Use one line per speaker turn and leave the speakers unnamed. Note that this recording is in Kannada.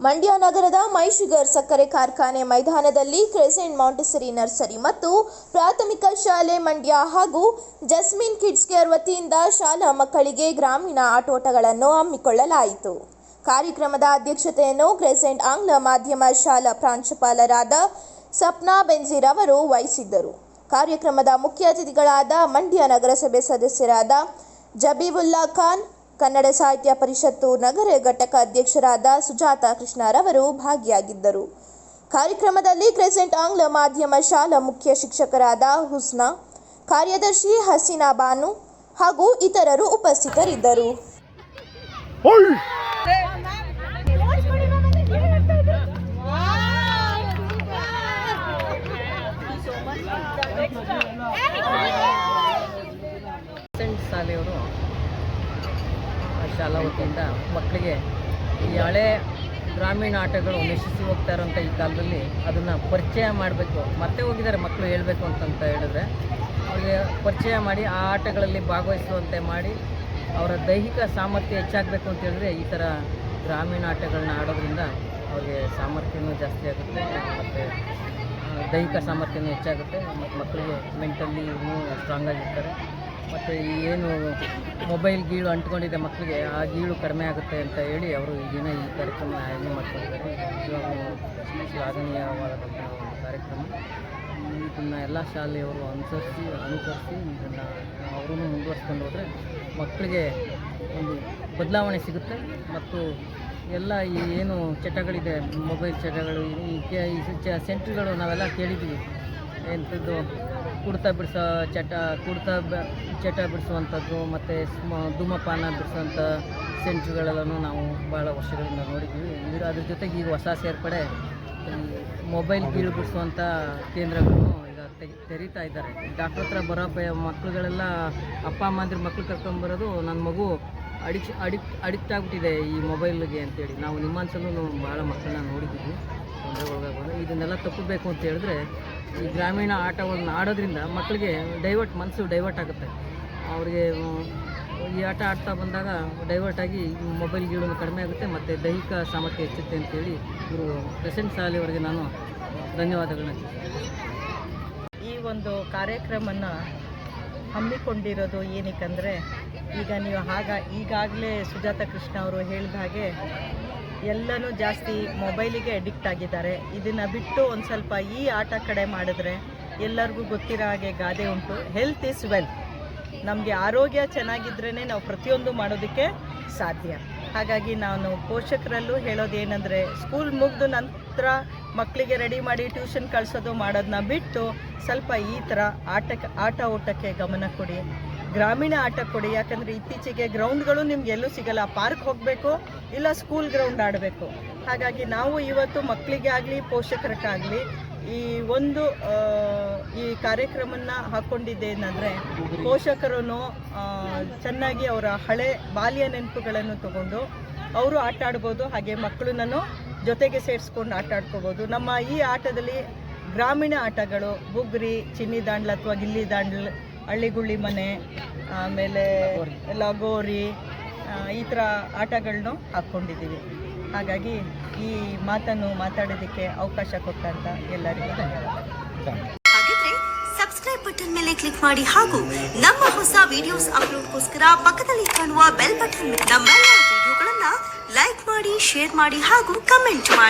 ಮಂಡ್ಯ ನಗರದ ಮೈಶುಗರ್ ಸಕ್ಕರೆ ಕಾರ್ಖಾನೆ ಮೈದಾನದಲ್ಲಿ ಕ್ರೆಸೆಂಟ್ ಮೌಂಟೆಸರಿ ನರ್ಸರಿ ಮತ್ತು ಪ್ರಾಥಮಿಕ ಶಾಲೆ ಮಂಡ್ಯ ಹಾಗೂ ಜಸ್ಮಿನ್ ಕಿಡ್ಸ್ ಕೇರ್ ವತಿಯಿಂದ ಶಾಲಾ ಮಕ್ಕಳಿಗೆ ಗ್ರಾಮೀಣ ಆಟೋಟಗಳನ್ನು ಹಮ್ಮಿಕೊಳ್ಳಲಾಯಿತು. ಕಾರ್ಯಕ್ರಮದ ಅಧ್ಯಕ್ಷತೆಯನ್ನು ಕ್ರೆಸೆಂಟ್ ಆಂಗ್ಲ ಮಾಧ್ಯಮ ಶಾಲಾ ಪ್ರಾಂಶುಪಾಲರಾದ ಸಪ್ನಾ ಬೆಂಜೀರ್ ಅವರು ವಹಿಸಿದ್ದರು. ಕಾರ್ಯಕ್ರಮದ ಮುಖ್ಯ ಅತಿಥಿಗಳಾದ ಮಂಡ್ಯ ನಗರಸಭೆ ಸದಸ್ಯರಾದ ಜಬೀಬುಲ್ಲಾ ಖಾನ್ ಕನ್ನಡ ಸಾಹಿತ್ಯ ಪರಿಷತ್ತು ನಗರ ಘಟಕ ಅಧ್ಯಕ್ಷರಾದ ಸುಜಾತ ಕೃಷ್ಣರವರು ಭಾಗಿಯಾಗಿದ್ದರು. ಕಾರ್ಯಕ್ರಮದಲ್ಲಿ ಕ್ರೆಸೆಂಟ್ ಆಂಗ್ಲ ಮಾಧ್ಯಮ ಶಾಲಾ ಮುಖ್ಯ ಶಿಕ್ಷಕರಾದ ಹುಸ್ನಾ, ಕಾರ್ಯದರ್ಶಿ ಹಸೀನಾ ಬಾನು ಹಾಗೂ ಇತರರು ಉಪಸ್ಥಿತರಿದ್ದರು.
ಶಾಲಾ ವತಿಯಿಂದ ಮಕ್ಕಳಿಗೆ ಈ ಹಳೆ ಗ್ರಾಮೀಣ ಆಟಗಳು ನಶಿಸಿ ಹೋಗ್ತಾ ಇರೋಂಥ ಈ ಕಾಲದಲ್ಲಿ ಅದನ್ನು ಪರಿಚಯ ಮಾಡಬೇಕು. ಮತ್ತೆ ಹೋಗಿದ್ದಾರೆ ಮಕ್ಕಳು ಹೇಳಬೇಕು ಅಂತಂತ ಹೇಳಿದ್ರೆ. ಅವ್ರಿಗೆ ಪರಿಚಯ ಮಾಡಿ, ಆ ಆಟಗಳಲ್ಲಿ ಭಾಗವಹಿಸುವಂತೆ ಮಾಡಿ, ಅವರ ದೈಹಿಕ ಸಾಮರ್ಥ್ಯ ಹೆಚ್ಚಾಗಬೇಕು ಅಂತ ಹೇಳಿದ್ರೆ ಈ ಥರ ಗ್ರಾಮೀಣ ಆಟಗಳನ್ನ ಆಡೋದ್ರಿಂದ ಅವ್ರಿಗೆ ಸಾಮರ್ಥ್ಯನೂ ಜಾಸ್ತಿ ಆಗುತ್ತೆ, ಮತ್ತು ದೈಹಿಕ ಸಾಮರ್ಥ್ಯನೂ ಹೆಚ್ಚಾಗುತ್ತೆ ಮತ್ತು ಮಕ್ಕಳಿಗೆ ಮೆಂಟಲಿ ಸ್ಟ್ರಾಂಗ್ ಆಗಿರ್ತಾರೆ. ಮತ್ತು ಏನು ಮೊಬೈಲ್ ಗೀಳು ಅಂಟ್ಕೊಂಡಿದೆ ಮಕ್ಕಳಿಗೆ ಆ ಗೀಳು ಕಡಿಮೆ ಆಗುತ್ತೆ ಅಂತ ಹೇಳಿ ಅವರು ಈ ದಿನ ಈ ಕಾರ್ಯಕ್ರಮ ಆಯೋಜನೆ ಮಾಡ್ಕೊಂಡಿದ್ದಾರೆ. ಒಂದು ಕಾರ್ಯಕ್ರಮ. ಇದನ್ನು ಎಲ್ಲ ಶಾಲೆಯವರು ಅನುಸರಿಸಿ ಅನುಸರಿಸಿ ಇದನ್ನು ಅವರೂ ಮುಂದುವರ್ಸ್ಕೊಂಡು ಹೋದರೆ ಮಕ್ಕಳಿಗೆ ಒಂದು ಬದಲಾವಣೆ ಸಿಗುತ್ತೆ. ಮತ್ತು ಎಲ್ಲ ಈ ಏನು ಚಟಗಳಿದೆ ಮೊಬೈಲ್ ಚಟಗಳು, ಈ ಸೆಂಟ್ರ್ಗಳು ನಾವೆಲ್ಲ ಕೇಳಿದ್ದೀವಿ. ಎಂಥದ್ದು ಕುಡ್ತಾ ಬಿಡಿಸೋ ಚಟ ಕುಡ್ತಾ ಬ ಚಟ ಬಿಡಿಸುವಂಥದ್ದು ಮತ್ತು ಸ್ಮ ಧೂಮಪಾನ ಬಿಡಿಸುವಂಥ ಸೆಂಟ್ರ್ಗಳೆಲ್ಲನೂ ನಾವು ಭಾಳ ವರ್ಷಗಳಿಂದ ನೋಡಿದ್ದೀವಿ. ಇದ್ರ ಅದ್ರ ಜೊತೆಗೆ ಈಗ ಹೊಸ ಸೇರ್ಪಡೆ ಮೊಬೈಲ್ ಗೀಳು ಬಿಡಿಸುವಂಥ ಕೇಂದ್ರಗಳು ಈಗ ತೆರೀತಾ ಇದ್ದಾರೆ. ಡಾಕ್ಟ್ರ್ ಹತ್ರ ಬರೋ ಮಕ್ಕಳುಗಳೆಲ್ಲ ಅಪ್ಪ ಅಮ್ಮ ಅಂದ್ರೆ ಮಕ್ಕಳು ಕರ್ಕೊಂಬರೋದು ನನ್ನ ಮಗು ಅಡಿಕ್ಷ ಅಡಿಕ್ಟ್ ಅಡಿಕ್ಟ್ ಆಗಿಬಿಟ್ಟಿದೆ ಈ ಮೊಬೈಲ್ಗೆ ಅಂತೇಳಿ. ನಾವು ನಿಮ್ಮನ್ಸಲ್ಲೂ ಭಾಳ ಮಕ್ಕಳನ್ನ ನೋಡಿದ್ದೀವಿ. ತೊಂದರೆ ಒಳಗಾಗೋದು ಇದನ್ನೆಲ್ಲ ತಪ್ಪಬೇಕು ಅಂತ ಹೇಳಿದ್ರೆ ಈ ಗ್ರಾಮೀಣ ಆಟವನ್ನು ಆಡೋದ್ರಿಂದ ಮಕ್ಕಳಿಗೆ ಡೈವರ್ಟ್, ಮನಸ್ಸು ಡೈವರ್ಟ್ ಆಗುತ್ತೆ. ಅವರಿಗೆ ಈ ಆಟ ಆಡ್ತಾ ಬಂದಾಗ ಡೈವರ್ಟ್ ಆಗಿ ಮೊಬೈಲ್ ಗೀಳು ಕಡಿಮೆ ಆಗುತ್ತೆ ಮತ್ತು ದೈಹಿಕ ಸಾಮರ್ಥ್ಯ ಹೆಚ್ಚುತ್ತೆ ಅಂತೇಳಿ ಇವರು ಪ್ರೆಸೆಂಟ್ ಶಾಲೆಯವರೆಗೆ ನಾನು ಧನ್ಯವಾದಗಳನ್ನ.
ಈ ಒಂದು ಕಾರ್ಯಕ್ರಮನ ಹಮ್ಮಿಕೊಂಡಿರೋದು ಏನಕ್ಕಂದರೆ, ಈಗ ನೀವು ಆಗ ಈಗಾಗಲೇ ಸುಜಾತ ಕೃಷ್ಣ ಅವರು ಹೇಳಿದ ಹಾಗೆ ಎಲ್ಲನೂ ಜಾಸ್ತಿ ಮೊಬೈಲಿಗೆ ಅಡಿಕ್ಟ್ ಆಗಿದ್ದಾರೆ. ಇದನ್ನು ಬಿಟ್ಟು ಒಂದು ಸ್ವಲ್ಪ ಈ ಆಟ ಕಡೆ ಮಾಡಿದ್ರೆ ಎಲ್ಲರಿಗೂ ಗೊತ್ತಿರೋ ಹಾಗೆ ಗಾದೆ ಉಂಟು. ಹೆಲ್ತ್ ಇಸ್ ವೆಲ್ ನಮಗೆ ಆರೋಗ್ಯ ಚೆನ್ನಾಗಿದ್ರೇ ನಾವು ಪ್ರತಿಯೊಂದು ಮಾಡೋದಕ್ಕೆ ಸಾಧ್ಯ. ಹಾಗಾಗಿ ನಾನು ಪೋಷಕರಲ್ಲೂ ಹೇಳೋದೇನೆಂದರೆ ಸ್ಕೂಲ್ ಮುಗಿದ ನಂತರ ಮಕ್ಕಳಿಗೆ ರೆಡಿ ಮಾಡಿ ಟ್ಯೂಷನ್ ಕಳಿಸೋದು ಮಾಡೋದನ್ನ ಬಿಟ್ಟು ಸ್ವಲ್ಪ ಈ ಥರ ಆಟಕ್ಕೆ ಆಟ ಓಟಕ್ಕೆ ಗಮನ ಕೊಡಿ. ಗ್ರಾಮೀಣ ಆಟ ಕೊಡಿ, ಯಾಕಂದರೆ ಇತ್ತೀಚೆಗೆ ಗ್ರೌಂಡ್ಗಳು ನಿಮ್ಗೆ ಎಲ್ಲೂ ಸಿಗಲ್ಲ. ಪಾರ್ಕ್ ಹೋಗಬೇಕು, ಇಲ್ಲ ಸ್ಕೂಲ್ ಗ್ರೌಂಡ್ ಆಡಬೇಕು. ಹಾಗಾಗಿ ನಾವು ಇವತ್ತು ಮಕ್ಕಳಿಗೆ ಆಗಲಿ, ಪೋಷಕರಿಗಾಗಲಿ ಈ ಒಂದು ಈ ಕಾರ್ಯಕ್ರಮನ ಹಾಕ್ಕೊಂಡಿದ್ದೇನೆಂದರೆ ಪೋಷಕರು ಚೆನ್ನಾಗಿ ಅವರ ಹಳೆ ಬಾಲ್ಯ ನೆನಪುಗಳನ್ನು ತಗೊಂಡು ಅವರು ಆಟ ಆಡ್ಬೋದು, ಹಾಗೆ ಮಕ್ಕಳನ್ನು ಜೊತೆಗೆ ಸೇರಿಸ್ಕೊಂಡು ಆಟ ಆಡ್ಕೋಬೋದು. ನಮ್ಮ ಈ ಆಟದಲ್ಲಿ ಗ್ರಾಮೀಣ ಆಟಗಳು, ಬುಗ್ರಿ, ಚಿನ್ನಿ ದಾಂಡ್ಲ ಅಥವಾ ಗಿಲ್ಲಿ ದಾಂಡ್ಲ, ಹಳ್ಳಿಗುಳ್ಳಿ ಮನೆ, ಆಮೇಲೆ ಲಗೋರಿ ಈ ಥರ ಆಟಗಳನ್ನೂ ಹಾಕ್ಕೊಂಡಿದ್ದೀವಿ ಹಾಗಾಗಿ ಈ ಮಾತನ್ನು ಮಾತಾಡೋದಕ್ಕೆ ಅವಕಾಶ ಕೊಟ್ಟಂತ ಎಲ್ಲರಿಗೂ ಧನ್ಯವಾದ
ಸಬ್ಸ್ಕ್ರೈಬ್ ಬಟನ್ ಮೇಲೆ ಕ್ಲಿಕ್ ಮಾಡಿ ಹಾಗೂ ನಮ್ಮ ಹೊಸ ವಿಡಿಯೋಸ್ ಅಪ್ಲೋಡ್ಗೋಸ್ಕರ ಪಕ್ಕದಲ್ಲಿ ಕಾಣುವ ಬೆಲ್ ಬಟನ್ ನಮ್ಮೆಲ್ಲ ವಿಡಿಯೋಗಳನ್ನ ಲೈಕ್ ಮಾಡಿ ಶೇರ್ ಮಾಡಿ ಹಾಗೂ ಕಮೆಂಟ್ ಮಾಡಿ.